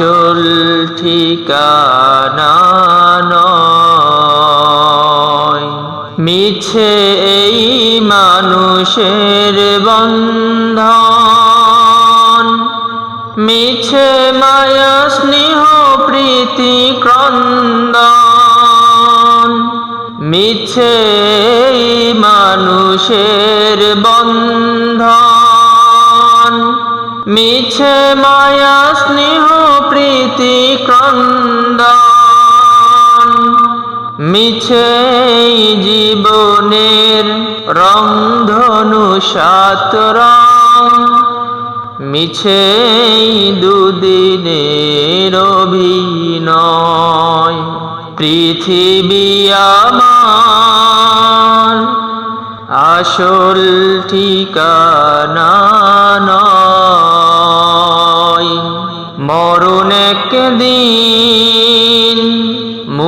আসল ঠিকানা মিছে এই মানুষের বন্ধন। মিছে মায়া স্নেহ প্রীতি ক্রন্দন। মিছে মানুষের বন্ধন। মিছে মায়া স্নেহ মিছে জীবনের রংধনু সাত মিছে দুদিনের অভিনয়। পৃথিবী আমার আসল ঠিকানা নয়। মরণ একদিন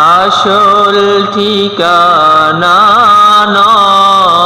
আসল ঠিকানা নয়।